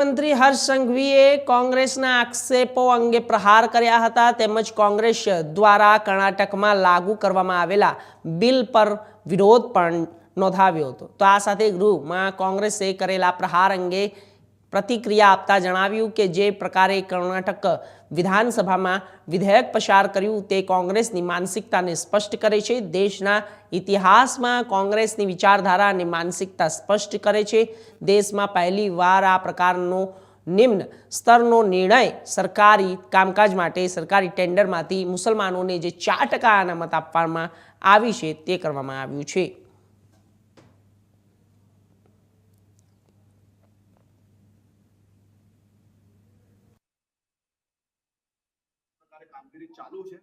મંત્રી હર્ષ સંઘવીએ કોંગ્રેસના આક્ષેપો અંગે પ્રહાર કર્યા હતા તેમજ કોંગ્રેસ દ્વારા કર્ણાટકમાં લાગુ કરવામાં આવેલા બિલ પર વિરોધ પણ નોંધાવ્યો હતો. તો આ સાથે ગૃહમાં કોંગ્રેસે કરેલા પ્રહાર અંગે પ્રતિક્રિયા આપતા જણાવ્યું કે જે પ્રકારે કર્ણાટક વિધાનસભામાં વિધેયક પસાર કર્યું તે કોંગ્રેસની માનસિકતાને સ્પષ્ટ કરે છે. દેશના ઇતિહાસમાં કોંગ્રેસની વિચારધારા અને માનસિકતા સ્પષ્ટ કરે છે. દેશમાં પહેલી વાર આ પ્રકારનો નિમ્ન સ્તરનો નિર્ણય સરકારી કામકાજ માટે, સરકારી ટેન્ડરમાંથી મુસલમાનોને જે ચાર ટકા અનામત આપવામાં આવી છે તે કરવામાં આવ્યું છે. કામગીરી ચાલુ છે.